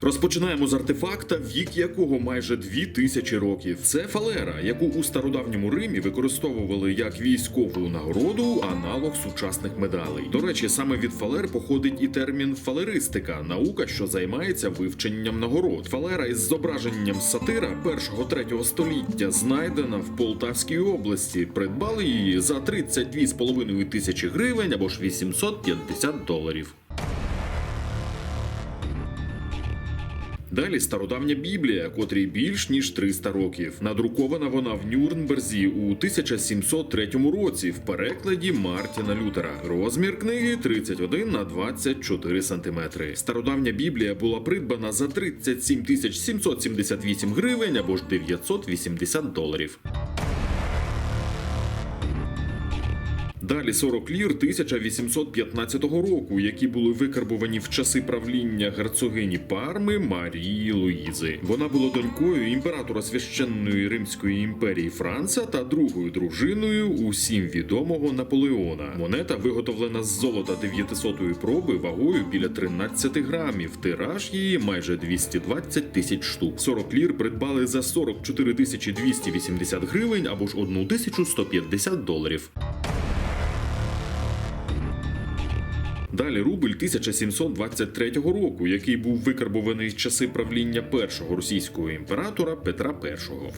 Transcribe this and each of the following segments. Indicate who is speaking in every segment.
Speaker 1: Розпочинаємо з артефакта, вік якого майже 2000 років. Це фалера, яку у стародавньому Римі використовували як військову нагороду, аналог сучасних медалей. До речі, саме від фалер походить і термін фалеристика, наука, що займається вивченням нагород. Фалера із зображенням сатира 1-3 століття знайдена в Полтавській області. Придбали її за 32,5 тисячі гривень або ж 850 доларів. Далі стародавня Біблія, котрій більш ніж 300 років. Надрукована вона в Нюрнберзі у 1703 році в перекладі Мартіна Лютера. Розмір книги 31 на 24 сантиметри. Стародавня Біблія була придбана за 37 тисяч 778 гривень або ж 980 доларів. Далі 40 лір 1815 року, які були викарбувані в часи правління герцогині Парми Марії Луїзи. Вона була донькою імператора священної Римської імперії Франца та другою дружиною усім відомого Наполеона. Монета виготовлена з золота 900-ї проби вагою біля 13 грамів. Тираж її майже 220 тисяч штук. 40 лір придбали за 44 тисячі 280 гривень або ж 1150 доларів. Далі рубль 1723 року, який був викарбований з часи правління першого російського імператора Петра І.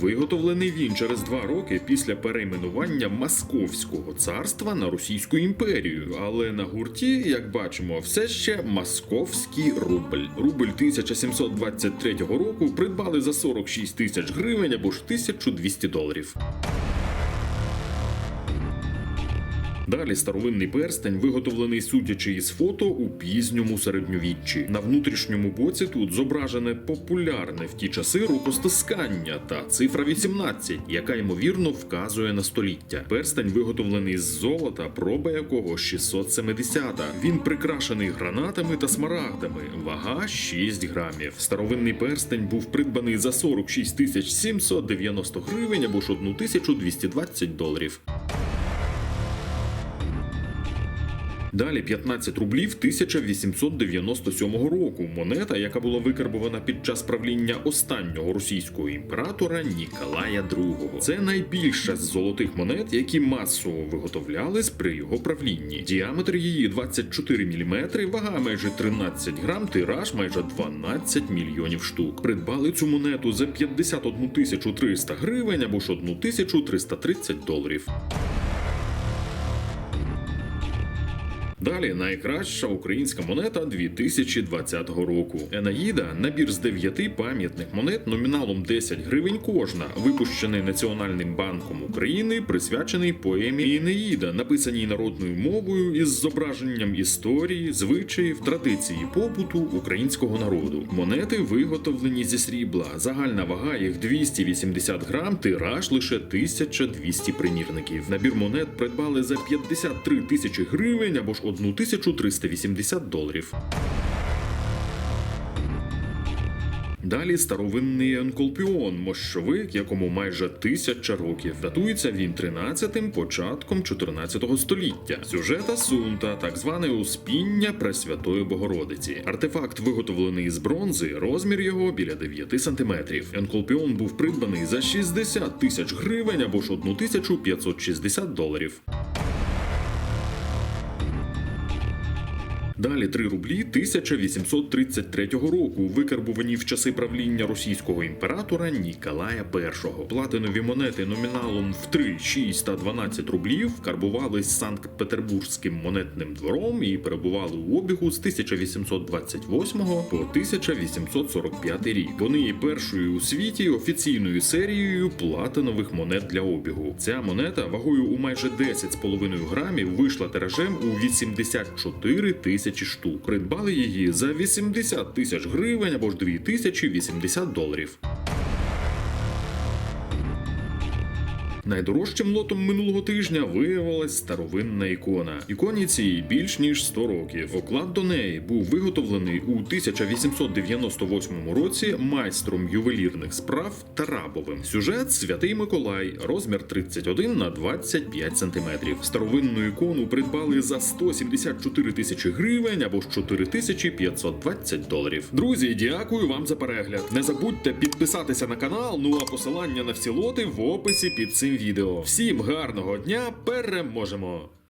Speaker 1: Виготовлений він через два роки після перейменування Московського царства на Російську імперію. Але на гурті, як бачимо, все ще московський рубль. Рубль 1723 року придбали за 46 тисяч гривень або ж 1200 доларів. Далі старовинний перстень виготовлений судячи із фото у пізньому середньовіччі. На внутрішньому боці тут зображене популярне в ті часи рукостискання та цифра 18, яка ймовірно вказує на століття. Перстень виготовлений з золота, проба якого 670. Він прикрашений гранатами та смарагдами. Вага 6 грамів. Старовинний перстень був придбаний за 46 тисяч 790 гривень або ж 1220 доларів. Далі 15 рублів 1897 року. Монета, яка була викарбована під час правління останнього російського імператора Ніколая II. Це найбільша з золотих монет, які масово виготовлялись при його правлінні. Діаметр її 24 мм, вага майже 13 грам, тираж майже 12 мільйонів штук. Придбали цю монету за 51 тисячу 300 гривень або ж 1330 доларів. Далі найкраща українська монета 2020 року. Енаїда набір з дев'яти пам'ятних монет номіналом 10 гривень кожна, випущений Національним банком України, присвячений поемі Енеїда, написаній народною мовою із зображенням історії, звичаїв, традиції побуту українського народу. Монети виготовлені зі срібла. Загальна вага їх 280 грам, тираж лише 1200 примірників. Набір монет придбали за 53 тисячі гривень або ж 1380 доларів. Далі старовинний енколпіон, мощовик, якому майже тисяча років. Датується він 13-тим початком 14 століття. Сюжета сунта, так зване успіння Пресвятої Богородиці. Артефакт виготовлений з бронзи, розмір його біля 9 сантиметрів. Енколпіон був придбаний за 60 тисяч гривень або ж 1560 доларів. Далі 3 рублі 1833 року, викарбувані в часи правління російського імператора Ніколая І. Платинові монети номіналом в 3, 6 та 12 рублів карбувались Санкт-Петербурзьким монетним двором і перебували у обігу з 1828 по 1845 рік. Вони є першою у світі офіційною серією платинових монет для обігу. Ця монета вагою у майже 10,5 грамів вийшла тиражем у 84 тисячі штук. Придбали її за 80 тисяч гривень або ж 2080 доларів. Найдорожчим лотом минулого тижня виявилась старовинна ікона. Іконі цій більш ніж 100 років. Оклад до неї був виготовлений у 1898 році майстром ювелірних справ Тарабовим. Сюжет Святий Миколай, розмір 31 на 25 сантиметрів. Старовинну ікону придбали за 174 тисячі гривень або ж 4520 доларів. Друзі, дякую вам за перегляд. Не забудьте підписатися на канал. Ну а посилання на всі лоти в описі під цим відео. Всім гарного дня, переможемо!